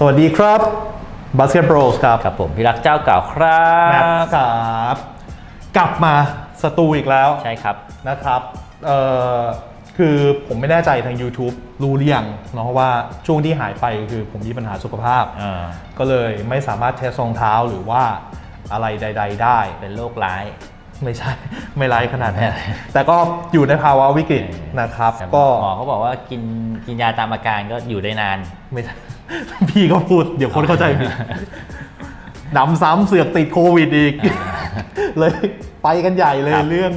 สวัสดีครับบาสเกตบอลครับครับผมพี่รักเจ้าเก่าครัแมตบช์สามกลับมาสตูอีกแล้วใช่ครับนะครับเอ่อคือผมไม่แน่ใจทาง YouTube รู้หรือยังเนาะว่าช่วงที่หายไปคือผมมีปัญหาสุขภาพอ่าก็เลยไม่สามารถเทสรองเท้าหรือว่าอะไรใด ๆ ได้เป็นโรคร้าย ไม่ใช่ ไม่ร้ายขนาดนั้นไม่แต่ก็อยู่ในภาวะวิกฤตนะครับแต่ก็หมอเขาบอกว่ากินกินยาตามอาการก็อยู่ได้นานไม่ใช่พี่ก็พูดเดี๋ยวคนเข้าใจผิดนำซ้ำเสือกติดโควิดอีก เลยไปกันใหญ่เลยครับเรื่อง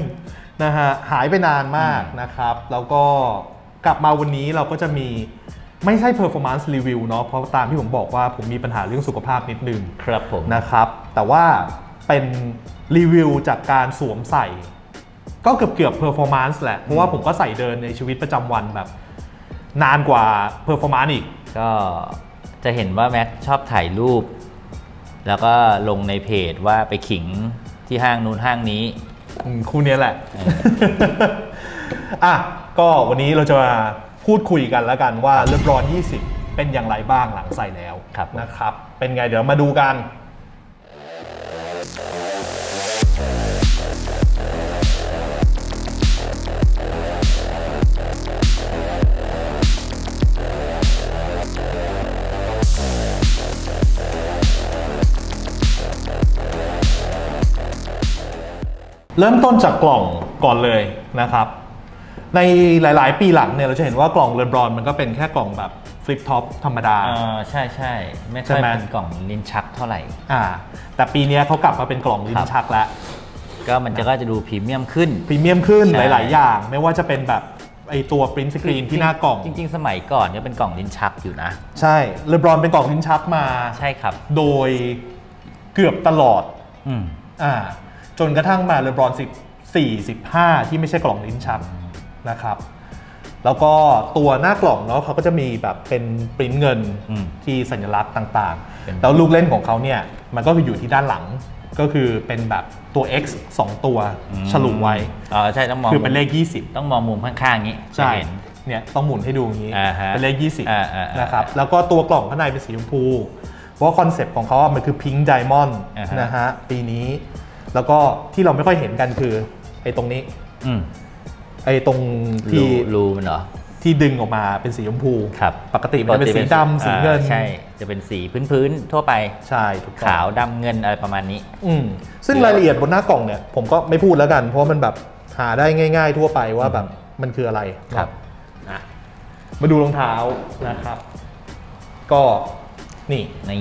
นะฮะหายไปนานมากนะครับ แล้วก็กลับมาวันนี้เราก็จะมีไม่ใช่ performance review เนาะเพราะตามที่ผมบอกว่าผมมีปัญหาเรื่องสุขภาพนิดนึงครับผมนะครับ แต่ว่าเป็น รีวิวจากการสวมใส่ ก็เกือบเกือบเพอร์ฟอร์มานซ์แหละ เพราะว่าผมก็ใส่เดินในชีวิตประจำวันแบบ นานกว่าเพอร์ฟอร์มานซ์อีก ก็จะเห็นว่าแม็กชอบถ่ายรูป แล้วก็ลงในเพจว่าไปขิงที่ห้างนู้นห้างนี้อืมคู่เนี้ยแหละ อะ ก็วันนี้เราจะมาพูดคุยกันแล้วกันว่าเลบรอน 20 เป็นอย่างไรบ้างหลังใส่แล้วครับนะครับ เป็นไงเดี๋ยวมาดูกัน เริ่มต้นจากกล่องก่อนเลยนะครับ ในหลาย ๆ ปีหลังเนี่ยเราจะเห็นว่ากล่องเลบรอนมันก็เป็นแค่กล่องแบบฟลิปท็อปธรรมดาอ่าใช่ใช่ไม่ใช่ค่อยไหม เป็นกล่องลิ้นชักเท่าไหร่ อ่า แต่ปีเนี้ยเขากลับมาเป็นกล่องลิ้ครันบชักแล้ว ก็มันจะก็จะดูพรีเมียมขึ้น พรีเมียมขึ้นใช่ หลาย ๆ อย่าง ไม่ว่าจะเป็นแบบไอตัวปริ้นสกรีนที่หน้ากล่อง จริง ๆ สมัยก่อนก็เป็นกล่องลิ้นชักอยู่นะ ใช่เลบรอนเป็นกล่องลิ้นชักมา ใช่ครับ โดยเกือบตลอด อืม อ่า จนกระทั่งมาเลบรอน14 15 ที่ไม่ใช่กล่องลิ้นชักนะครับ แล้วก็ตัวหน้ากล่องเนาะเขาก็จะมีแบบเป็นปริ้นเงินอืมที่สัญลักษณ์ต่างเป็น ๆ แล้วลูกเล่นของเขาเนี่ยมันก็คืออยู่ที่ด้านหลังก็คือเป็นแบบตัว X 2ตัวฉลุไว้ อ๋อใช่ต้องมองคือเป็นเลขต้องมองมุมข้างๆนี้20ใช่ จะเห็น เนี่ยต้องหมุนให้ดูอย่างนี้ อ่าฮะเป็นเลข อ่าอ่า20อ่านนะครับ แล้วก็ตัวกล่องข้างในเป็นสีชมพู เพราะว่าคอนเซปต์ของเขาอะมันคือพิงค์ไดมอนด์อ่าฮะ นะฮะ ปีนี้ แล้วก็ที่เราไม่ค่อยเห็นกันคือไอ้ตรงนี้ อืมไอ้ตรงรูที่รูมันเหรอ ที่ดึงออกมาเป็นสีชมพู ครับ ปกติมันจะเป็นสีดำสีเงินอ่าใช่ จะเป็นสีพื้นๆทั่วไป ใช่ถูกต้อง ขาวดำเงินอะไรประมาณนี้ อืมซึ่งรายละเอียดบนหน้ากล่องเนี่ยผมก็ไม่พูดแล้วกัน เพราะว่ามันแบบหาได้ง่าย ๆ ทั่วไปว่าแบบมันคืออะไรครับอะมาดูรองเท้านะครับ ก็นี่ นี่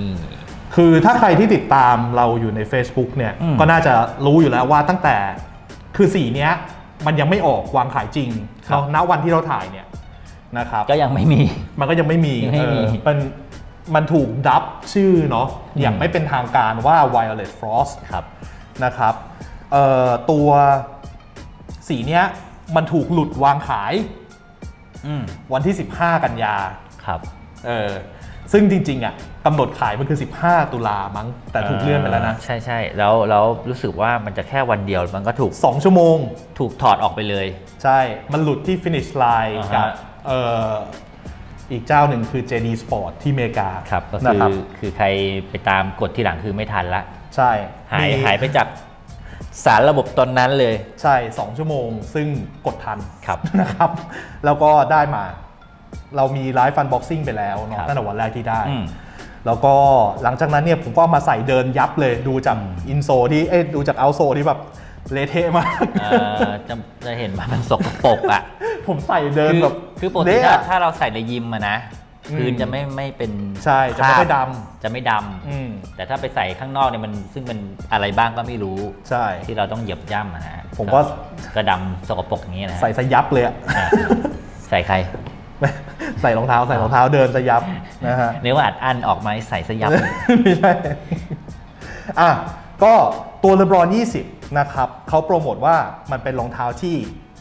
คือถ้าใครที่ติดตามเราอยู่ใน Facebook เนี่ยอืม ก็น่าจะรู้อยู่แล้วว่าตั้งแต่คือสีเนี้ยมันยังไม่ออกวางขายจริงเนาะณวันที่เราถ่ายเนี่ยนะครับ ก็ยังไม่มี มันก็ยังไม่มียังไม่มีเออมันมันถูกดับชื่อเนาะอย่างไม่เป็นทางการว่า Violet Frost ครับ นะครับเอ่อตัวสีเนี้ยมันถูกหลุดวางขายอืมวันที่ 15 กันยา ครับ เออ ซึ่งจริงๆอะกำหนดขายมันคือ 15 ตุลามั้ง แต่ถูกเลื่อนไปแล้วนะ ใช่ใช่แล้วแล้วรู้สึกว่ามันจะแค่วันเดียวมันก็ถูก 2 ชั่วโมง ถูกถอดออกไปเลย ใช่ มันหลุดที่ finish line อ่าฮะกับเอ่ออีกเจ้าหนึ่งคือ JD Sport ที่อเมริกาครับก็นะคือครับคือใครไปตามกดที่หลังคือไม่ทันละ ใช่ หายมีหายไปจากสารระบบตอนนั้นเลย ใช่ 2 ชั่วโมง ซึ่งกดทันครับนะครับ แล้วก็ได้มา เรามีไลฟ์ฟันบ็อกซิ่งไปแล้วเนาะครับตั้งแต่วันแรกที่ได้อืมแล้วก็หลังจากนั้นเนี่ยผมก็เอามาใส่เดินยับเลยดูจากอืมอินโซที่เอ้ยดูจากเอาโซที่แบบเละเทะมากเอ่อจะจะเห็นว่ามันสกปรกอะ ผมใส่เดินคือแบบคือปกติเละถ้าอะถ้าเราใส่ในยิมอะนะอืมพื้นจะไม่ไม่เป็นใช่จะไม่ค่อยคราบดจะไม่ดอืมำแต่ถ้าไปใส่ข้างนอกเนี่ยมันซึ่งมันอะไรบ้างก็ไม่รู้ใช่ที่เราต้องเหยียบย่ำอะนะผมก็ก็ดำสกปรกอย่างนี้นะฮะใส่สยับเลยอะอ่าใส่ใคร ใส่รองเท้าใส่รองเท้าเดินสยับนะฮะเนื้อว่าอัดอันออกมาใส่สยับไม่ใช่อะก็ตัวเลบรอน20 นะครับเขาโปรโมทว่ามันเป็นรองเท้าที่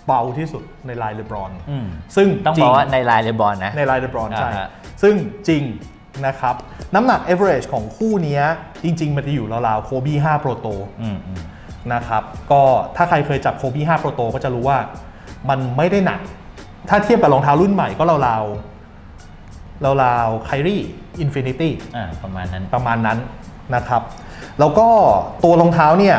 เบาที่สุดในลายเลบรอนอืมซึ่งต้องจริบอกว่าในลายเลบอลนะในลายเลบรอนใช่อ่าฮะซึ่งจริงนะครับน้ำหนัก average ของคู่เนี้ยจริง ๆ มันจะอยู่ราวๆโคบี้5 Pro Pro อืมอืมนะครับก็ถ้าใครเคยจับโคบี้5 Pro Pro ก็จะรู้ว่ามันไม่ได้หนัก ถ้าเทียบกับรองเท้ารุ่นใหม่ก็ราวๆราวๆไคลี่อินฟินิตี้อ่าประมาณนั้นประมาณนั้นนะครับ แล้วก็ตัวรองเท้าเนี่ย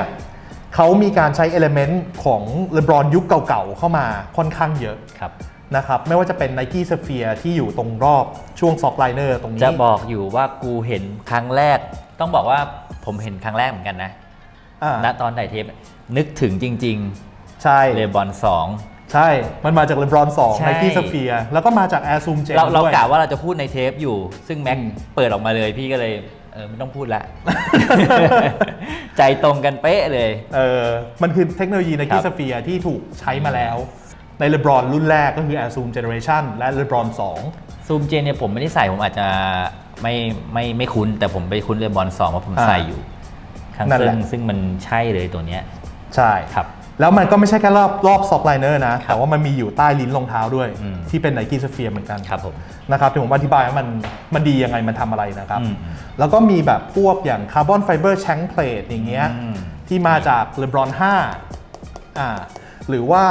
เขามีการใช้เอลเมนต์ของเลบรอนยุคเก่าๆ เข้ามาค่อนข้างเยอะครับนะครับไม่ว่าจะเป็น Nike s p h e r e ที่อยู่ตรงรอบช่วงซ็อกไลเนอร์ตรงนี้ จะบอกอยู่ว่ากูเห็นครั้งแรก ต้องบอกว่าผมเห็นครั้งแรกเหมือนกันนะอ่าณตอนถ่ายเทปนึกถึงจริงใช่ๆเลบอนสอง ใช่ มันมาจากเลบรอนใช่2 Nike s p h e r e แล้วก็มาจาก Air Zoom Gel เราเราด้วย กะว่าเราจะพูดในเทปอยู่ ซึ่งแม็กอืม เปิดออกมาเลยพี่ก็เลยเออไม่ต้องพูดละ ใจตรงกันเป๊ะเลย เออมันคือเทคโนโลยีครั Nike บ s p h e r e ที่ถูกใช้มาแล้ว ในเลบรอนรุ่นแรกก็คือ Air Zoom Generation และเลบรอน2ซูมเจนเนี่ยผมไม่ได้ใส่ผมอาจจะไม่ไม่ไม่คุ้น แต่ผมไปคุ้นเลบอนสองว่าผมอ่าใส่อยู่ข้างนั่นแหซึ่ละ งซึ่งมันใช่เลยตัวเนี้ยใช่ ครับ แล้วมันก็ไม่ใช่แค่รอบรอบซ็อกไลเนอร์นะ แต่ว่ามันมีอยู่ใต้ลิ้นรองเท้าด้วย อืม ที่เป็น Nike s p h e r e เหมือนกัน ครับผม นะครับที่ผมอธิบายว่ามันมันดียังไงมันทำอะไรนะครับ อืมแล้วก็มีแบบพวกอย่างคาร์บอนไฟเบอร์แชงเพลทอย่างเงี้ยอืม ที่มาจากเลบรอน5อ่าหรือว่า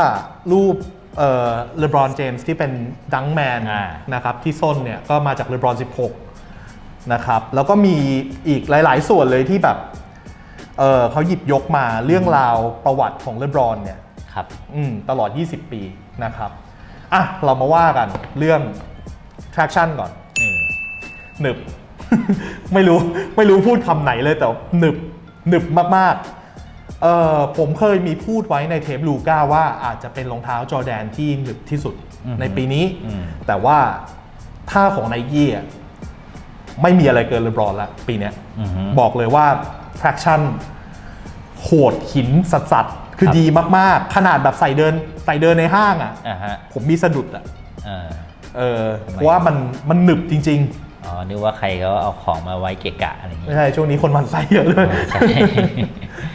รูปเอ่อเลบรอนเจมส์ที่เป็นดังแมนอ่า นะครับที่ส้นเนี่ยก็มาจากเลบรอน16 นะครับแล้วก็มีอีกหลาย ๆ ส่วนเลยที่แบบ เออเขาหยิบยกมาเรื่องราวประวัติของเลบรอนเนี่ยครับอืมตลอด 20 ปีนะครับอะเรามาว่ากันเรื่อง traction ก่อนอืมหนึบ ไม่รู้ไม่รู้พูดคำไหนเลยแต่หนึบหนึบมากๆเออผมเคยมีพูดไว้ในเทปลูก้าว่าอาจจะเป็นรองเท้าจอแดนที่หนึบที่สุดอือฮึในปีนี้อืมแต่ว่าท่าของไนกี้อะไม่มีอะไรเกินเลบรอนละปีเนี้ยอือฮึบอกเลยว่า traction โหดหินสัสๆคือครับดีมากๆ ขนาดแบบใส่เดินใส่เดินในห้างอะอ่าฮะผมมีสะดุดอะเออเออเพราะว่ามันมันหนึบจริงอ๋อนึกว่าใครเขาเอาของมาไว้เกะกะอะไรอย่างๆงี้ไม่ใช่ช่วงนี้คนมันไส้เยอะเลย ใช่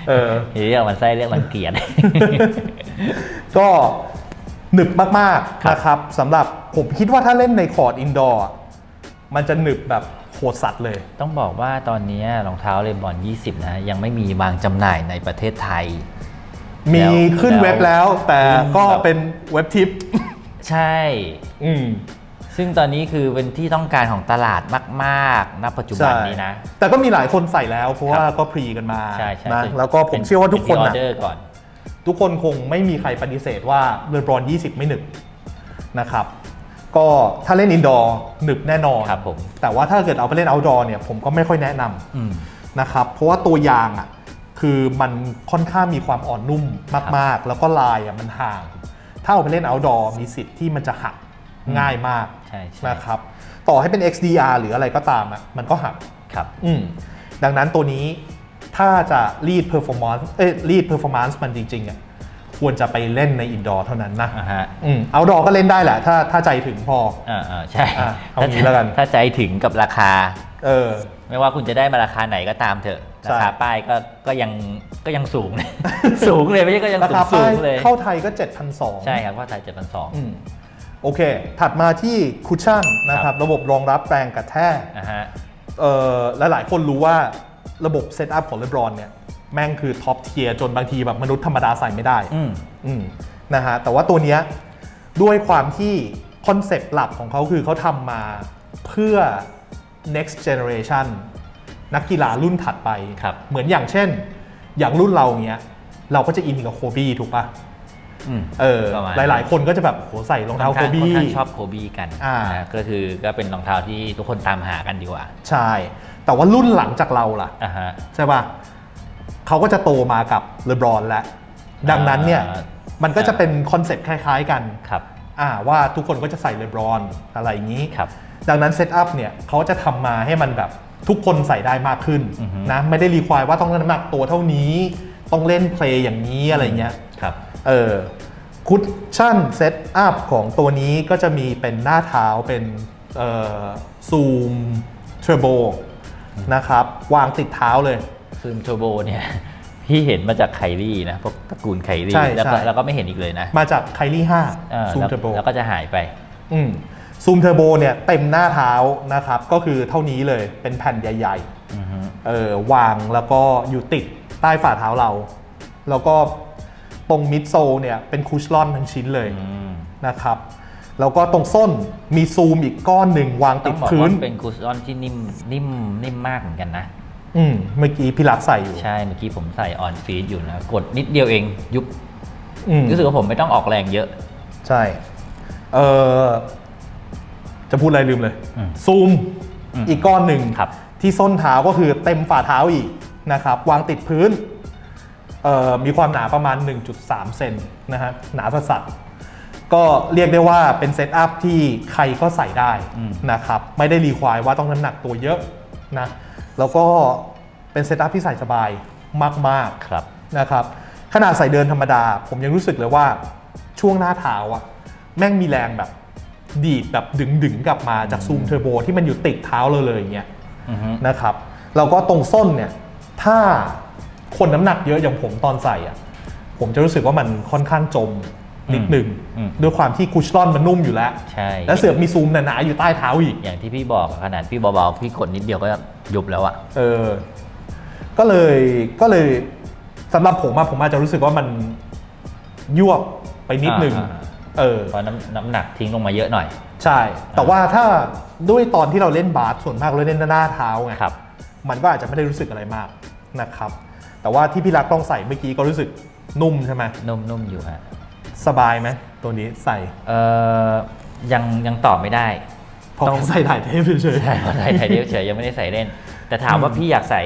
เออ เรียกมันไส้เรียกมันเกลียด ก็หนึบมากครับๆนะครับสำหรับผมคิดว่าถ้าเล่นในคอร์ดอินดอร์มันจะหนึบแบบโห ดสัตว์เลย ต้องบอกว่าตอนนี้รองเท้าเลบอน20 นะ ยังไม่มีวางจำหน่ายในประเทศไทย มีแล้วขึ้นเว็บแล้ว แต่ขึ้นก็แบบเป็นเว็บทิป ใช่อืมซึ่งตอนนี้คือเป็นที่ต้องการของตลาดมากๆณปัจจุบันนี้นะ แต่ก็มีหลายคนใส่แล้ว เพราะว่าก็พรีกันมาใช่ใช่นะซึ่งแล้วก็ผมเชื่อว่าทุกคนเป็นะออเดอร์ก่อนทุกคนคงไม่มีใครปฏิเสธว่าเลบรอน 20 ไม่หนึบนะครับ ก็ถ้าเล่นอินดอร์หนึบแน่นอนครับผมแต่ว่าถ้าเกิดเอาไปเล่นเอาท์ดอร์เนี่ยผมก็ไม่ค่อยแนะนำอืมนะครับเพราะว่าตัวยางอะคือมันค่อนข้างมีความอ่อนนุ่มมากๆ แล้วก็ลายอะมันห่าง ถ้าเอาไปเล่นเอาท์ดอร์มีสิทธิ์ที่มันจะหักอืมง่ายมากใช่ใช่นะครับต่อให้เป็น XDR หรืออะไรก็ตามอะมันก็หักครับอืมดังนั้นตัวนี้ถ้าจะรีด performance เอ้ยรีด performance มันจริงๆอะ ควรจะไปเล่นในอินดอร์เท่านั้นนะอ่าฮะอืมเอาดอก็เล่นได้แหละถ้าถ้าใจถึงพอ อ่าอ่าใช่อะเอางี้แล้วกัน ถ้าใจถึงกับราคา เออ ไม่ว่าคุณจะได้มาราคาไหนก็ตามเถอะใช่ ราคาป้ายก็ก็ยังก็ยังสูง สูงเลยไม่ใช่ก็ยังราสูคางสูป้ายงเลยเข้าไทยก็ 7,200 ใช่ครับว่าไทยเจ็ดพันสอง อืมโอเค ถัดมาที่คุชชั่นนะคครัรับ บ ระบบรองรับแรงกระแทกนะฮะ เออหลายๆคนรู้ว่าระบบเซตอัพของเลบรอนเนี่ย แม่งคือท็อปเทียร์จนบางทีแบบมนุษย์ธรรมดาใส่ไม่ได้อืมอืมนะฮะแต่ว่าตัวเนี้ยด้วยความที่คอนเซปต์หลักของเขาคือเขาทำมาเพื่อ next generation นักกีฬารุ่นถัดไป ครับเหมือนอย่างเช่น อย่างรุ่นเราเนี้ย เราก็จะอินกับโคบีถูกปะอืม เออ ประมาณหลายๆ คนก็จะแบบโหใส่รองเท้าค่โคอนข้างบีค่อนข้างชอบโคบีกันอ่านะก็คือก็เป็นรองเท้าที่ทุกคนตามหากันดีกว่าใช่ แต่ว่ารุ่นหลังจากเราล่ะ อ่าฮะ ใช่ปะ เขาก็จะโตมากับเลบรอนแล้วดังนั้นเนี่ยอ่ามันก็จะเป็นคอนเซปต์คล้ายๆกันครับอ่าว่าทุกคนก็จะใส่เลบรอนอะไรอย่างนี้ครับดังนั้นเซตอัพเนี่ยเขาจะทำมาให้มันแบบทุกคนใส่ได้มากขึ้นอือฮึนะไม่ได้รีควายว่าต้องน้ำหนักตัวเท่านี้ ต้องเล่นเพลย์อย่างนี้อะไรเงี้ยครับเออคุชชั่นเซตอัพของตัวนี้ก็จะมีเป็นหน้าเท้าเป็นเอ่อซูมเทรโบนะครับ วางติดเท้าเลย ซึมโทโบเนี่ยพี่เห็นมาจากไคลี่นะพวกตระกูลไคลี่ใช่แล้วก็ใช่ แล้วก็ไม่เห็นอีกเลยนะมาจากไคลี่เออ5ซูมแล้วเทรโบแล้วก็จะหายไป อืมซูมเทอร์โบเนี่ยเต็มหน้าเท้านะครับ ก็คือเท่านี้เลยเป็นแผ่นใหญ่ ๆ อือฮึเออวางแล้วก็อยู่ติดใต้ฝ่าเท้าเรา แล้วก็ตรงมิดโซลเนี่ยเป็นคุชลอนทั้งชิ้นเลยอืมนะครับ แล้วก็ตรงส้นมีซูมอีกก้อนหนึ่งวางต้ติองดบอกพื้ว่าน เป็นคุชออนที่นิ่มนิ่มนิ่มมากเหมือนกันนะ อืมเมื่อกี้พี่รักใส่อยู่ ใช่เมื่อกี้ผมใส่ออนฟีดอยู่นะกดนิดเดียวเองยุบอืมรู้สึกว่าผมไม่ต้องออกแรงเยอะ ใช่เออจะพูดอะไรลืมเลย อืมซูมอืมอีกก้อนหนึ่งครับ ที่ส้นเท้าก็คือเต็มฝ่าเท้าอีกนะครับ วางติดพื้นเอ่อมีความหนาประมาณ 1.3 เซนนะฮะหนาสัสๆก็เรียกได้ว่าเป็นเซตอัพที่ใครก็ใส่ได้อืมนะครับ ไม่ได้รีควายว่าต้องน้ำหนักตัวเยอะนะ แล้วก็เป็นเซตอัพที่ใส่สบายมากๆครับนะครับขนาดใส่เดินธรรมดา ผมยังรู้สึกเลยว่าช่วงหน้าเท้าอะแม่งมีแรงแบบดีดแบบดึงดึงๆกลับมาจากซูมเทอร์โบที่มันอยู่ติดเท้าเราเลยอย่างเงี้ยอือฮึนะครับแล้วก็ตรงส้นเนี่ยถ้าคนน้ำหนักเยอะอย่างผมตอนใส่อะผมจะรู้สึกว่ามันค่อนข้างจม นิดหนึ่งอืมด้วยความที่คุชลอนมันนุ่มอยู่แล้ว ใช่ แล้วเสือกมีซูมหนาๆอยู่ใต้เท้าอีก อย่างที่พี่บอกอะขนาดพี่เบาๆพี่กดนิดเดียวก็ยุบแล้วอะเออ ก็เลยก็เลยสำหรับผมอะผมอาจจะรู้สึกว่ามันยวบไปนิดนึงอ่าเออเพราะน้ำน้ำหนักทิ้งลงมาเยอะหน่อย ใช่ แต่ว่าถ้าด้วยตอนที่เราเล่นบาสส่วนมากเราเล่นหน้าเท้าไงครับ มันก็อาจจะไม่ได้รู้สึกอะไรมากนะครับ แต่ว่าที่พี่รักต้องใส่เมื่อกี้ก็รู้สึกนุ่มใช่ไหมนุ่มๆอยู่ฮะ สบายไหมตัวนี้ใส่เอ่อยังยังตอบไม่ได้เพอต้องใส่ถ่ายเทปเฉยใช่เพราะใส่ไทยเดียวเฉยยังไม่ได้ใส่เล่น แต่ถามว่าพี่อยากใส่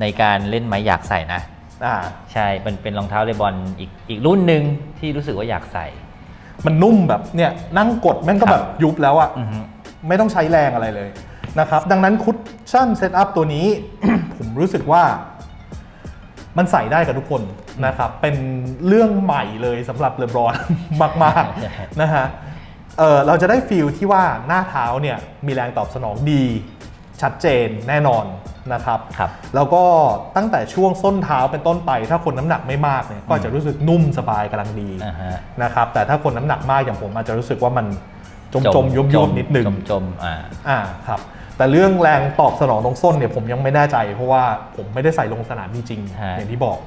ในการเล่นไหมอยากใส่นะๆอ่าใช่เป็นเป็นรองเท้าเลบอนอีกอีกรุ่นหนึ่งที่รู้สึกว่าอยากใส่ มันนุ่มแบบเนี่ยนั่งกดแม่งก็ครับแบบยุบแล้วอะอือฮึไม่ต้องใช้แรงอะไรเลยนะครับ ดังนั้นคุชชั่นเซตอัพตัวนี้ ผมรู้สึกว่า มันใส่ได้กับทุกคน นะครับเป็นเรื่องใหม่เลยสำหรับเลบรอนมากใช่ๆนะฮะเออเราจะได้ฟีลที่ว่าหน้าเท้าเนี่ยมีแรงตอบสนองดีชัดเจนแน่นอนนะครับครับแล้วก็ตั้งแต่ช่วงส้นเท้าเป็นต้นไป ถ้าคนน้ำหนักไม่มากเนี่ยก็จะรู้สึกนุ่มสบายกำลังดีอ่าฮะนะครับแต่ถ้าคนน้ำหนักมากอย่างผมอาจจะรู้สึกว่ามันจมจมยุบยุบนิดนึงจมจมอ่าอ่าครับแต่เรื่องแรงตอบสนองตรงส้นเนี่ยผมยังไม่แน่ใจ เพราะว่าผมไม่ได้ใส่ลงสนามจริงฮะๆอย่างที่บอก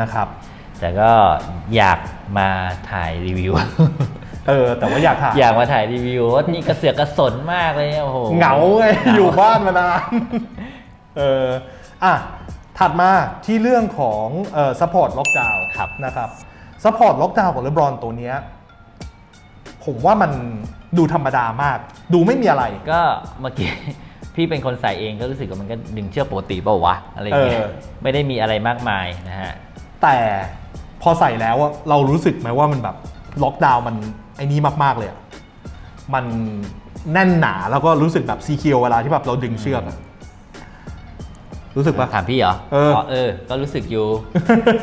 นะครับ แต่ก็อยากมาถ่ายรีวิว เออ แต่ว่าอยากถ่ายอยากมาถ่ายรีวิวว่านี่กระเสือกกระสนมากเลยเนี่ยโอ้โหเหงาไงเหงาอยู่บ้านมานานเอออะถัดมาที่เรื่องของเอ่อซัพพอร์ตล็อกดาวน์ครับนะครับซัพพอร์ตล็อกดาวน์ของเลบรอนตัวเนี้ยผมว่ามันดูธรรมดามาก ดูไม่มีอะไรก็เมื่อกี้ พี่เป็นคนใส่เองก็รู้สึกว่ามันก็ดึงเชือกปกติเปล่าวะอะไรอย่างเงี้ยเออ ไม่ได้มีอะไรมากมายนะฮะ แต่พอใส่แล้วอะเรารู้สึกไหมว่ามันแบบล็อกดาวน์มันไอ้นี้มากๆเลยอะมันแน่นหนาแล้วก็รู้สึกแบบซีเคียวเวลาที่แบบเราดึงเชือกอะรู้สึกปะ ถามพี่เหรอเออเออ ก็รู้สึกอยู่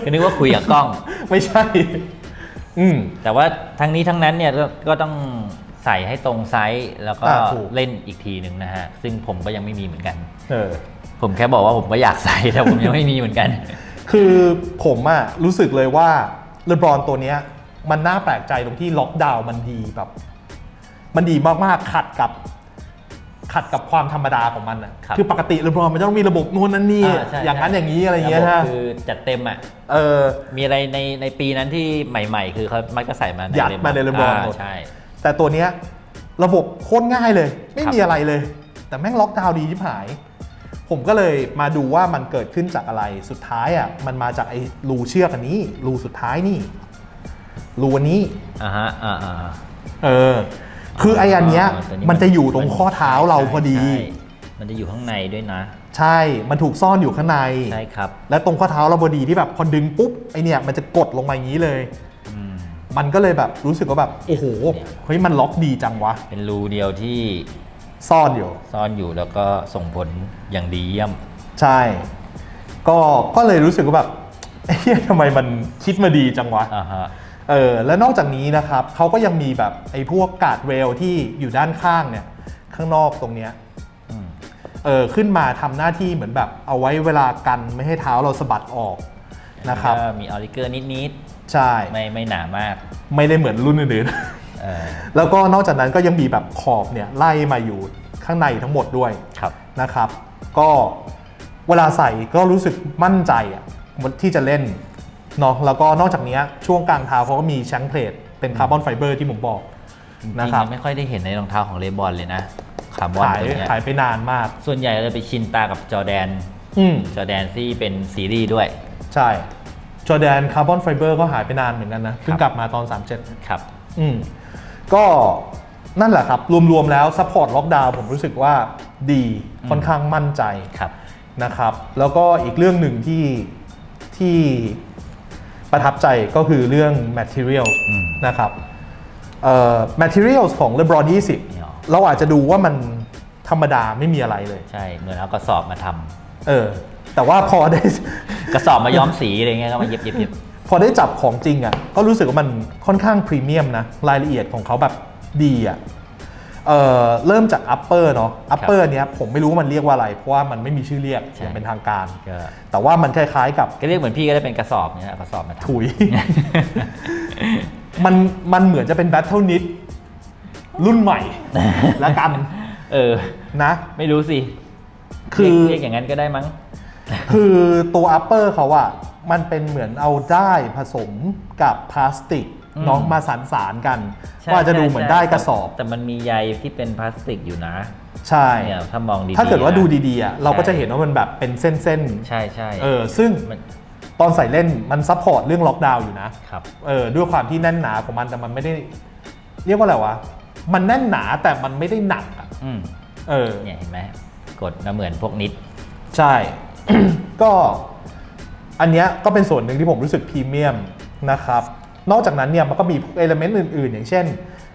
ก็นึกว่าคุยกับกล้อง ไม่ใช่ อืม แต่ว่าทั้งนี้ทั้งนั้นเนี่ยก็ก็ต้อง ใส่ให้ตรงไซส์แล้วก็อ่าถูก เล่นอีกทีหนึ่งนะฮะ ซึ่งผมก็ยังไม่มีเหมือนกัน เออ ผมแค่บอกว่าผมก็อยากใส่แต่ผมยังไม่มีเหมือนกัน คือผมอะรู้สึกเลยว่าเลบรอนตัวเนี้ย มันน่าแปลกใจตรงที่ล็อกดาวน์มันดีแบบ มันดีมากๆขัดกับ ขัดกับความธรรมดาของมันอะครับคือปกติเลบรอนมันจะต้องมีระบบนู่นนั่นนี่อ่าใช่อย่างนั้นใช่ อย่างนี้อะไรอย่างเงี้ยระบบฮะคือจัดเต็มอะ เออ มีอะไรในในปีนั้นที่ใหม่ ๆ คือเขามักจะใส่มาในยัดมาใน LeBron าหมดใช่ แต่ตัวเนี้ยระบบโคตรง่ายเลย ไม่ครับมีอะไรเลย แต่แม่งล็อกดาวน์ดีที่หาย ผมก็เลยมาดูว่ามันเกิดขึ้นจากอะไรสุดท้ายอะมันมาจากไอ้รูเชือกอันนี้ รูสุดท้ายนี่ รูอันนี้อ่าฮะอ่าอ่าเออ คือไอ้อันเนี้ยตัวมันจะอยู่ตรงข้อเท้าเราพอดีใช่ใช่มันจะอยู่ข้างในด้วยนะ ใช่ มันถูกซ่อนอยู่ข้างใน ใช่ครับ และตรงข้อเท้าเราพอดีที่แบบพอดึงปุ๊บไอเนี่ยมันจะกดลงมาอย่างนี้เลยอื มมันก็เลยแบบรู้สึกว่าแบบโอ้โหเฮ้ยมันล็อกดีจังวะ เป็นรูเดียวที่ซ่อนอยู่ ซ่อนอยู่แล้วก็ส่งผลอย่างดีเยี่ยม ใช่ ก็ก็เลยรู้สึกว่าแบบเฮ้ยทำไมมันคิดมาดีจังวะอ่าฮะเออแล้วนอกจากนี้นะครับเขาก็ยังมีแบบไอ้พวกการ์ดเรลที่อยู่ด้านข้างเนี่ยข้างนอกตรงเนี้ยอืมเออขึ้นมาทำหน้าที่เหมือนแบบเอาไว้เวลากันไม่ให้เท้าเราสะบัดออกนะครับก็มีออริเกอร์นิด ใช่ๆไม่ไม่หนามากไม่ได้เหมือนรุ่นอื่นเออๆ แล้วก็นอกจากนั้นก็ยังมีแบบขอบเนี่ยไล่มาอยู่ข้างในทั้งหมดด้วยครับ นะครับ ก็เวลาใส่ก็รู้สึกมั่นใจอะที่จะเล่นเนาะแล้วก็นอกจากเนี้ยช่วงกลางเท้าเขาก็มีแชงเพลทเป็นคาร์บอนไฟเบอร์ที่ผมบอก จริงนะครับๆไม่ค่อยได้เห็นในรองเท้าของเลบอนเลยนะคาร์บอนหายตัวเนี้ยหายไปนานมาก ส่วนใหญ่เราไปชินตากับจอแดน อืมจอแดนที่เป็นซีรีส์ด้วย ใช่ จอแดนคาร์บอนไฟเบอร์ก็หายไปนานเหมือนกันนะเพิ่งกลับมาตอน 37 ครับ อืมก็นั่นแหละครับ รวม ๆ แล้วซัพพอร์ตล็อกดาวน์ผมรู้สึกว่าดีค่อนข้างมั่นใจครับนะครับ แล้วก็อีกเรื่องหนึ่งที่ที่ประทับใจก็คือเรื่อง material อืมนะครับเอ่อ materials ของ LeBron นี่หรอ20 เราอาจจะดูว่ามันธรรมดาไม่มีอะไรเลย ใช่ เหมือนเอากระสอบมาทำเออ แต่ว่าพอได้ กระสอบมาย้อมสีอะไรเงี้ยก็มาเย็บเย็บเย็บพอได้จับของจริงอะ่ะก็รู้สึกว่ามันค่อนข้างพรีเมียมนะรายละเอียดของเขาแบบดีอะ่ะเอ่อเริ่มจาก upper เนาะ upper เนี้ยผมไม่รู้ว่ามันเรียกว่าอะไร เพราะว่ามันไม่มีชื่อเรียกอย่างเป็นทางการก็แต่ว่ามันคล้ายๆกับก็เรียกเหมือนพี่ก็ได้เป็นกระสอบเนี่ยเอากระสอบมาทำถุย มันมันเหมือนจะเป็น battle knit รุ่นใหม่แล้วกัน เออนะ ไม่รู้สิคือเรียกเรียกอย่างนั้นก็ได้มั้ง คือตัว upper เขาอะมันเป็นเหมือนเอาได้ายผสมกับพลาสติกอืมน้องมาสานสารๆกัน ใช่ก็อาจจะดูใช่เหมือนใช่ได้ายกระสอบ แต่มันมีใยที่เป็นพลาสติกอยู่นะใช่ เนี่ยถ้ามองดีๆถ้าเกิดว่านะ ดูดีๆอะเราก็จะเห็นว่ามันแบบเป็นเส้นใช่ใช่ๆเออซึ่งมันตอนใส่เล่นมันซัพพอร์ตเรื่องล็อกดาวน์อยู่นะ ครับ เออด้วยความที่แน่นหนาของมันแต่มันไม่ได้ เรียกว่าอะไรวะ มันแน่นหนาแต่มันไม่ได้หนักอะอืมเออเนี่ยเห็นไหมกดมาเหมือนพวกนิด ใช่ ก็อันเนี้ยก็เป็นส่วนหนึ่งที่ผมรู้สึกพรีเมียมนะครับ นอกจากนั้นเนี่ยมันก็มีเอลเมนต์อื่น ๆ อย่างเช่น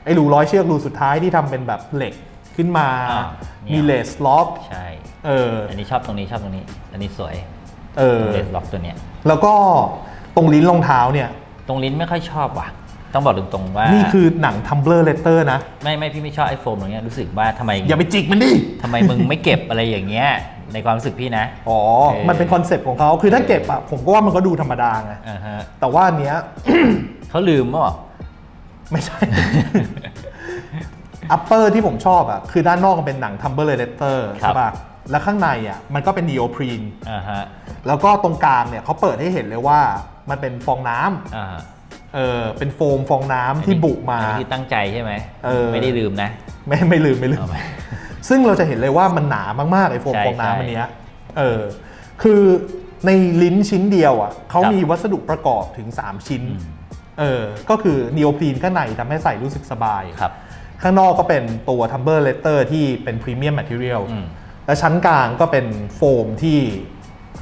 ไอ้รูร้อยเชือกรูสุดท้ายที่ทำเป็นแบบเหล็กขึ้นมาอ่าเนี่ยมีเลสล็อกใช่เอออันนี้ชอบตรงนี้ชอบตรงนี้ อันนี้สวยเออเลสล็อกตัวเนี้ยแล้วก็ตรงลิ้นรองเท้าเนี่ย ตรงลิ้นไม่ค่อยชอบว่ะ ต้องบอกตรงๆว่านี่คือหนังทัมเบอร์เลเตอร์นะ ไม่ไม่พี่ไม่ชอบไอโฟมตรงเนี้ยรู้สึกว่าทำไมอย่าไปจิกมันดิทำไมมึงไม่เก็บอะไรอย่างเงี้ยในความรู้สึกพี่นะ อ๋อเออมันเป็นคอนเซปต์ของเขาคือถ้าเก็บอะผมก็ว่ามันก็ดูธรรมดาไงอ่าฮะแต่ว่าอันเนี้ยเขาลืมมั้งไม่ใช่อัปเปอร์ที่ผมชอบอะคือด้านนอกมันเป็นหนังทัมเบอร์เลเตอร์ครับใช่ป่ะแล้วข้างในอะมันก็เป็นนีโอพรีนอ่าฮะแล้วก็ตรงกลางเนี่ยเขาเปิดให้เห็นเลยว่ามันเป็นฟองน้ำอ่าฮะ เออเป็นโฟมฟองน้ำที่บุมา อันนี้ที่ตั้งใจใช่ไหมเออ ไม่ได้ลืมนะ ไม่ไม่ลืมไม่ลืม เอาไป ซึ่งเราจะเห็นเลยว่ามันหนามากๆไอ้โฟมใช่ฟองน้ำใช่อันเนี้ยเออ คือในลิ้นชิ้นเดียวอะเขาครับมีวัสดุประกอบถึง 3 ชิ้น อืม เออ ก็คือนีโอพรีนข้างในทำให้ใส่รู้สึกสบาย ครับ ข้างนอกก็เป็นตัวทัมเบอร์เลเตอร์ที่เป็นพรีเมียมแมทเทียลอืม และชั้นกลางก็เป็นโฟมที่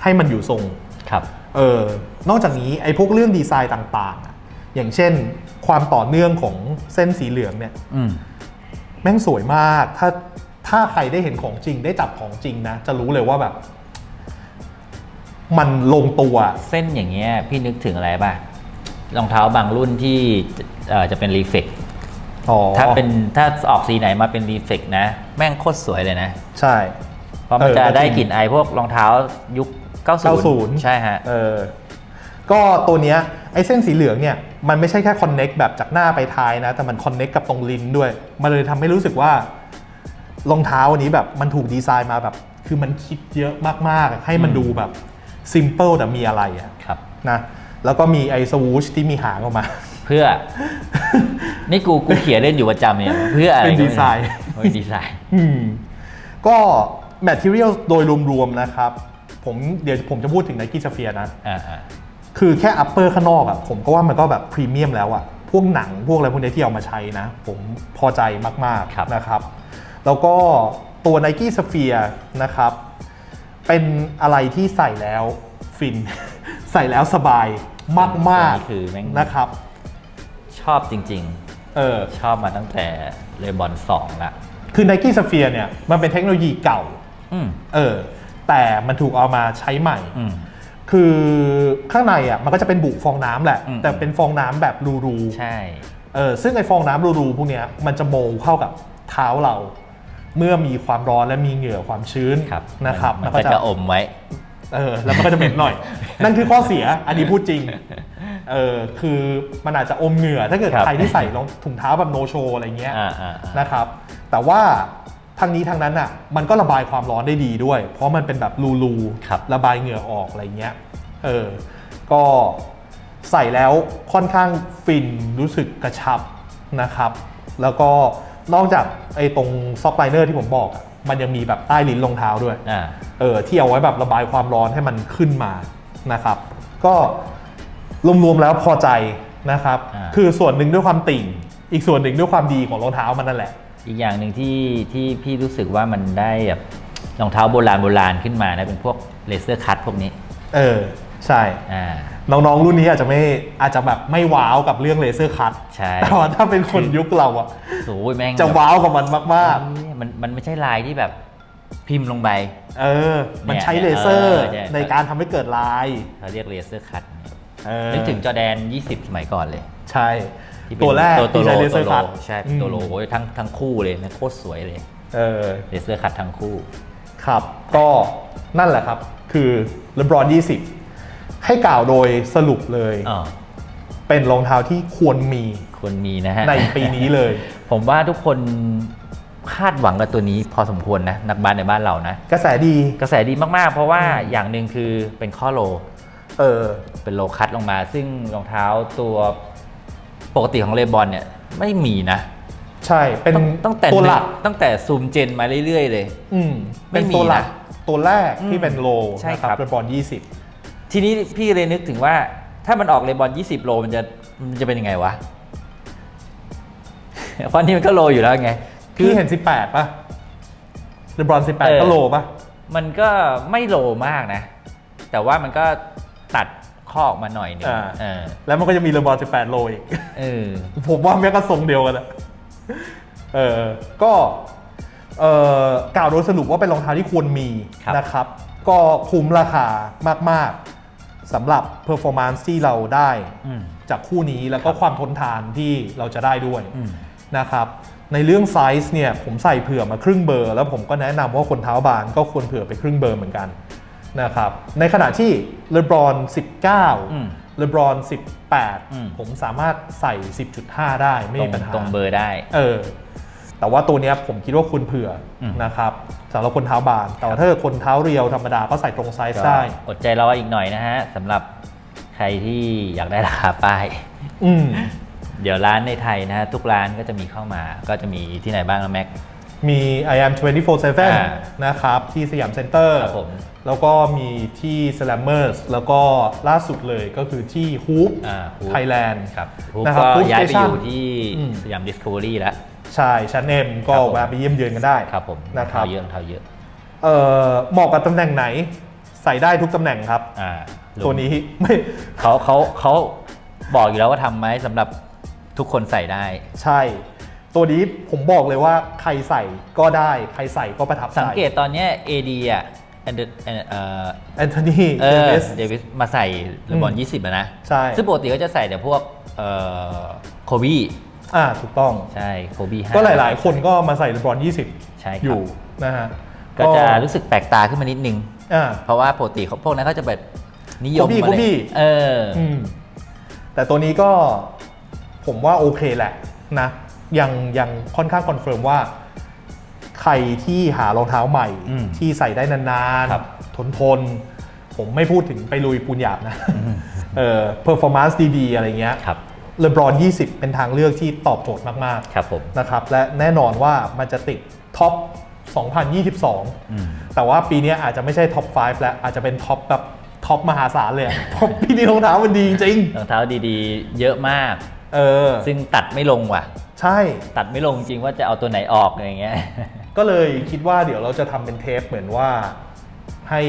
ให้มันอยู่ทรง ครับ เออนอกจากนี้ไอ้พวกเรื่องดีไซน์ต่างๆอะ อย่างเช่น ความต่อเนื่องของเส้นสีเหลืองเนี่ยอืมแม่งสวยมาก ถ้าถ้าใครได้เห็นของจริงได้จับของจริงนะ จะรู้เลยว่าแบบ มันลงตัว เส้นอย่างเงี้ยพี่นึกถึงอะไรป่ะรองเท้าบางรุ่นที่เอ่อจะเป็นรีเฟกอ๋อถ้าเป็นถ้าออกสีไหนมาเป็นรีเฟกนะ แม่งโคตรสวยเลยนะ ใช่ เพราะมันเออจะก็จริงได้กลิ่นไอพวกรองเท้ายุค 90 90 ใช่ฮะ เออ ก็ตัวเนี้ยไอ้เส้นสีเหลืองเนี่ย มันไม่ใช่แค่คอนเน็กแบบจากหน้าไปท้ายนะ แต่มันคอนเน็กกับตรงลิ้นด้วย มันเลยทำให้รู้สึกว่ารองเท้าอันนี้แบบมันถูกดีไซน์มาแบบ คือมันคิดเยอะมากๆ ให้มันอืมดูแบบซิมเ l ิลแต่มีอะไรอะครับนะแล้วก็มีไอ้สวูชที่มีหางออกมา เพื่อ นี่กูกูเขียนเล่นอยู่ประจำเนี่ยเพื่ออะไรเป็นดีไซน์เป็นดีไซน์อืมก็ material โดยรวมๆนะครับ ผมเดี๋ยวผมจะพูดถึง Nike Sphere นะอ่าอ่า คือแค่ upper ข้างนอกอะผมก็ว่ามันก็แบบพรีเมียมแล้วอะพวกหนังพวกอะไรพวกนี้ที่เอามาใช้นะ ผมพอใจมากครับ ๆนะครับ แล้วก็ตัว Nike Sphere นะครับ เป็นอะไรที่ใส่แล้วฟิน ใส่แล้วสบายมากตัวนี้คือแม่ง ๆนะครับ ชอบจริง เออ ๆ ชอบมาตั้งแต่เลบอนสองละคือ Nike Sphere เนี่ย มันเป็นเทคโนโลยีเก่า อืม เออ แต่มันถูกเอามาใช้ใหม่ อืม คือข้างในอะมันก็จะเป็นบุฟองน้ำแหละ อืม แต่เป็นฟองน้ำแบบรูใช่ๆเออซึ่งไอฟองน้ำรูๆพวกเนี้ยมันจะโมเข้ากับเท้าเรา เมื่อมีความร้อนและมีเหงื่อความชื้นครับนะครับมันก็จะอมไว้ เออแล้วมันก็จะเหม็นหน่อย นั่นคือข้อเสียอันนี้พูดจริงเออคือมันอาจจะอมเหงื่อถ้าเกิดครับ ใครที่ใส่รองถุงเท้าแบบโนโชอะไรเงี้ยอ่าอ่าอ่า นะครับ แต่ว่า ทางนี้ทางนั้นอะมันก็ระบายความร้อนได้ดีด้วย เพราะมันเป็นแบบรูครับๆระบายเหงื่อออกอะไรเงี้ยเออก็ใส่แล้วค่อนข้างฟินรู้สึกกระชับนะครับ แล้วก็นอกจากไอ้ตรงซอกไลเนอร์ที่ผมบอกอะมันยังมีแบบใต้ลิ้นรองเท้าด้วยอ่าเออที่เอาไว้แบบระบายความร้อนให้มันขึ้นมานะครับ ก็รวมๆแล้วพอใจนะครับอ่าคือส่วนหนึ่งด้วยความติ่ง อีกส่วนหนึ่งด้วยความดีของรองเท้ามันนั่นแหละ อีกอย่างหนึ่งที่ที่พี่รู้สึกว่ามันได้แบบรองเท้าโบราณโบราณขึ้นมานะเป็นพวกเลเซอร์คัตพวกนี้ เออ ใช่ อ่า น้องๆรุ่นนี้อาจจะไม่อาจจะแบบไม่ว้าวกับเรื่องเลเซอร์คัตใช่ แต่ว่าถ้าเป็นคนยุคเราอะโอ้ยแม่งจะว้าวกับมันมากเอ้ยมันมันไม่ใช่ลายที่แบบพิมพ์ลงไป ๆ เออ มันเนี่ยใช้เลเซอร์เออใช่ในการทำให้เกิดลายเขาเรียกเลเซอร์คัตเออนึกถึงจอแดน 20 สมัยก่อนเลย ใช่ ที่เป็นตัวแรกตัวตัวที่โลใช้เลเซอร์ตัวโลคัตใช่ตัวโลโอ้ยทั้งทั้งคู่เลยนะโคตรสวยเลยเออ เลเซอร์คัตทั้งคู่ ครับ ก็นั่นแหละครับ คือเลบรอน20 ให้กล่าวโดยสรุปเลยอ๋อเป็นรองเท้าที่ควรมีควรมีนะฮะ ในปีนี้เลย ผมว่าทุกคนคาดหวังกับตัวนี้พอสมควรนะ นักบาสในบ้านเรานะ กระแสดี กระแสดีมากๆ เพราะว่าอย่างหนึ่งคือเป็นข้อโล เออ เป็นโลคัตลงมา ซึ่งรองเท้าตัว ปกติของเลบอนเนี่ยไม่มีนะใช่เป็นตั้งตั้งแต่ตัวหลักตั้งแต่ซูมเจนมาเรื่อยๆ เลย อืมไม่เป็นมีตัวหลักนะตัวแรกที่อืมเป็นโลใช่นะคครัรับบเลบรอน20 ทีนี้พี่เลยนึกถึงว่าถ้ามันออกเลบอน20 โลมันจะมันจะเป็นยังไงวะเพราะนี่มันก็โลอยู่แล้วไงพี่เห็น 18ป่ะเลบรอนเออ18 ก็โลป่ะมันก็ไม่โลมากนะ แต่ว่ามันก็ตัด ข้อออกมาหน่อยหนึงอ่า เออแล้วมันก็จะมีเลบรอน18 โลอีก เออ ผมว่าแม่งก็ทรงเดียวกันแหละเออ ก็เอ่อกล่าวโดยสรุปว่าเป็นรองเท้าที่ควรมีครับ นะครับ ก็คุ้มราคามาก ๆสำหรับเพอร์ฟอร์มานซ์ที่เราได้อืม จากคู่นี้แล้วก็ความทนทานที่เราจะได้ด้วยอืม นะครับ ในเรื่องไซส์เนี่ยผมใส่เผื่อมาครึ่งเบอร์ แล้วผมก็แนะนำว่าคนเท้าบานก็ควรเผื่อไปครึ่งเบอร์เหมือนกัน นะครับในขณะที่เลบรอนอืม19 เลบรอนอืม18 ผมสามารถใส่ 10.5 ได้ไม่ตรมีงปัญหาตรงเบอร์ได้เออแต่ว่าตัวเนี้ยผมคิดว่าคุณเผื่ออมนะครับสำหรับคนเท้าบาน แต่ว่าถ้าเกิดคนเท้าเรียวธรรมดาก็ใส่ตรงไซส์ก็ได้ อดใจรออีกหน่อยนะฮะสำหรับใครที่อยากได้ราคาป้ายอืมเดี๋ยวร้านในไทยนะฮะทุกร้านก็จะมีเข้ามา ก็จะมีที่ไหนบ้างนะแม็กมี I am อ่า24/7 นะครับ ที่สยามเซ็นเตอร์ ครับผมแล้วก็มีที่ Slammers แล้วก็ล่าสุดเลยก็คือที่ Hoop อ่า Hoop Thailand ครับทุกนะครับก็ Hoop ย้ายไป Station อยู่ที่อืม สยามดิสคัฟเวอรี่แล้ว ใช่ชั้นเอ็มก็ครับผม แวะไปเยี่ยมเยือนกันได้ ครับผมนะครับ เท้าเยอะเท้าเยอะเอ่อเหมาะกับตำแหน่งไหน ใส่ได้ทุกตำแหน่งครับ อ่าตัวนี้ไม่ เขาเขาเขาบอกอยู่แล้วว่าทำไหมสำหรับทุกคนใส่ได้ ใช่ ตัวนี้ผมบอกเลยว่าใครใส่ก็ได้ ใครใส่ก็ประทับใจ สังเกตตอนเนี้ย AD อะ แอนเดอร์เอ่อแอนโทนีเอเดอวิสเดวิสมาใส่เลบอนอืม20อะนะใช่ซึ่งปกติก็จะใส่แต่พวกเอ่อโคบี้อ่าถูกต้องใช่โคบี้ก็หลาย ๆ คนก็มาใส่เลบรอนใช่ครับ20อยู่นะฮะก็จะรู้สึกแปลกตาขึ้นมานิดนึงอ่าเพราะว่าปกติเขาพวกนั้นเขาจะแบบนิยมโคบี้มาเลยโคบี้เออออืมแต่ตัวนี้ก็ผมว่าโอเคแหละนะยังยังค่อนข้างคอนเฟิร์มว่า ใครที่หารองเท้าใหม่อืมที่ใส่ได้นานครับ ๆ ทนทนผมไม่พูดถึงไปลุยปูนหยาบนะเออเพอร์ฟอร์มานซ์ดี ๆ อะไรเงี้ยครับเลบรอน20 เป็นทางเลือกที่ตอบโจทย์มาก ครับผม ๆ นะครับ และแน่นอนว่ามันจะติดท็อป 2022 อืม แต่ว่าปีนี้อาจจะไม่ใช่ท็อป 5 แล้ว อาจจะเป็นท็อปแบบท็อปมหาศาลเลยอะ เพราะปีนี้รองเท้ามันดีจริงรองเท้าดีๆ เยอะมาก ๆเออซึ่งตัดไม่ลงว่ะ ใช่ ตัดไม่ลงจริงว่าจะเอาตัวไหนออกอะไรอย่างเงี้ย ก็เลยคิดว่าเดี๋ยวเราจะทำเป็นเทปเหมือนว่าให้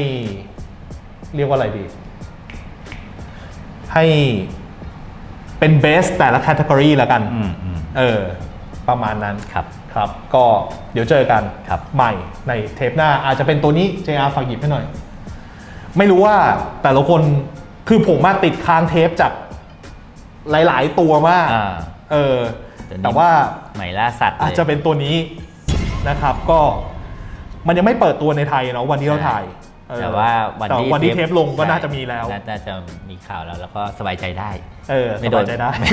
เรียกว่าอะไรดี ให้เป็นเบสแต่ละแคตตากรีแล้วกันอืมอืมเออ ประมาณนั้นครับครับ ก็เดี๋ยวเจอกันครับใหม่ในเทปหน้าอาจจะเป็นตัวนี้ JR ฝากหยิบให้หน่อย ไม่รู้ว่าแต่ละคนคือผมมาติดค้างเทปจากหลาย ๆ ตัวมากอ่าเออตัวนี้แต่ว่าใหม่ล่าสัตว์เลยอาจจะเป็นตัวนี้ นะครับ ก็มันยังไม่เปิดตัวในไทยเนาะวันที่เราถ่ายเออแต่ว่าวันแต่ที่วันที่เทปลงก็ใช่น่าจะมีแล้ว น่าน่าจะมีข่าวแล้วแล้วก็สบายใจได้ เออสไม่โดบานยใจได้ไม่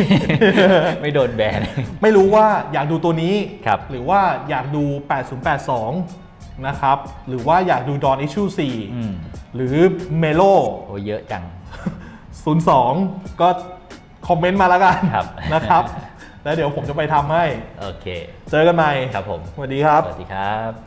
ไม่โดนแบน ไม่รู้ว่าอยากดูตัวนี้ ครับ หรือว่าอยากดู 8082 นะครับ หรือว่าอยากดู Dawn Issue อืม4 หรือ Melo โอ้เยอะจัง 02 ก็คอมเมนต์มาแล้วกันครับ นะครับเแล้วเดี๋ยวผมจะไปทำให้ โอเค เจอกันใหม่ครับผม สวัสดีครับ สวัสดีครับ